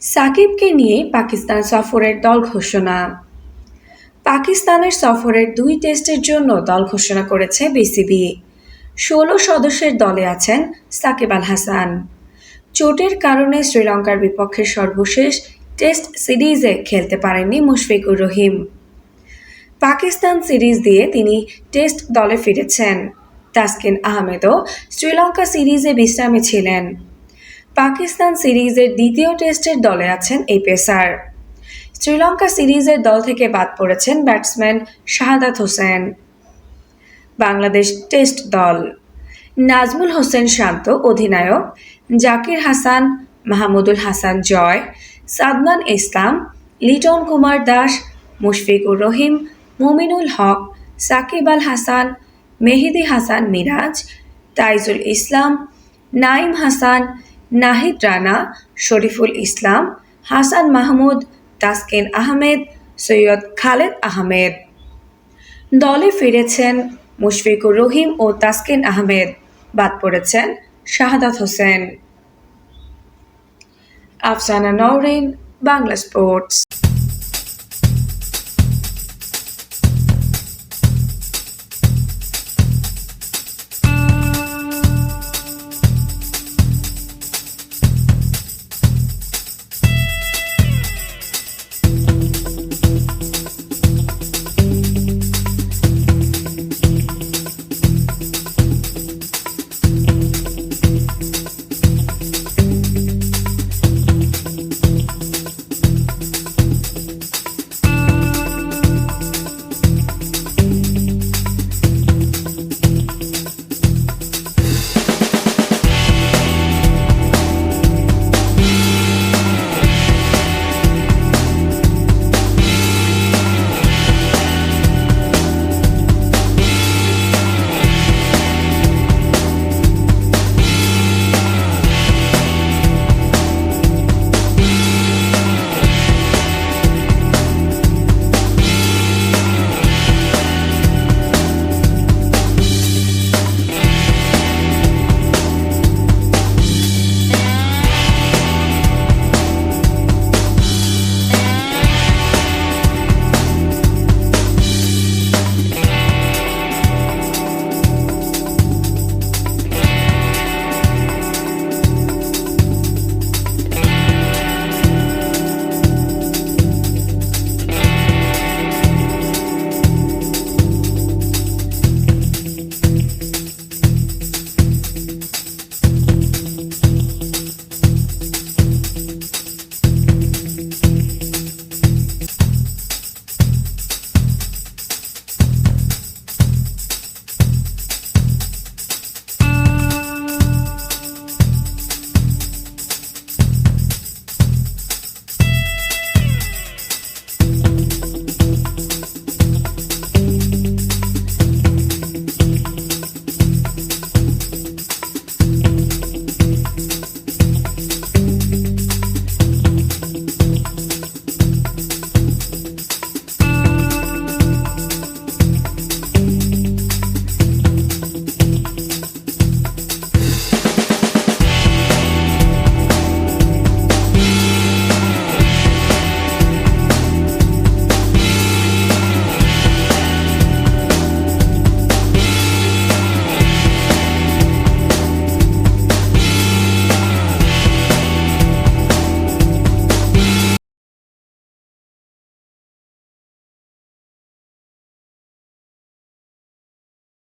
সাকিবকে নিয়ে পাকিস্তান সফরের দল ঘোষণা। পাকিস্তানের সফরের দুই টেস্টের জন্য দল ঘোষণা করেছে বিসিবি। ষোলো সদস্যের দলে আছেন সাকিব আল হাসান। চোটের কারণে শ্রীলঙ্কার বিপক্ষে সর্বশেষ টেস্ট সিরিজে খেলতে পারেননি মুশফিকুর রহিম। পাকিস্তান সিরিজ দিয়ে তিনি টেস্ট দলে ফিরেছেন। তাসকিন আহমেদও শ্রীলঙ্কা সিরিজে বিশ্রামে ছিলেন। পাকিস্তান সিরিজের দ্বিতীয় টেস্টের দলে আছেন এই পেসার শ্রীলঙ্কা সিরিজের দল থেকে বাদ পড়েছেন ব্যাটসম্যান শাহাদাত হোসেন। বাংলাদেশ টেস্ট দল। নাজমুল হোসেন শান্ত অধিনায়ক, জাকির হাসান, মাহমুদুল হাসান জয় সাদমান ইসলাম, লিটন কুমার দাস, মুশফিকুর রহিম, মুমিনুল হক, সাকিব আল হাসান, মেহেদি হাসান মিরাজ, তাইজুল ইসলাম নাইম হাসান নাহিদ রানা, শরীফুল ইসলাম, হাসান মাহমুদ, তাসকিন আহমেদ, সৈয়দ খালেদ আহমেদ। দলে ফিরেছেন মুশফিকুর রহিম ও তাসকিন আহমেদ। বাদ পড়েছেন শাহাদাত হোসেন। আফসানা নওরিন, বাংলা স্পোর্টস।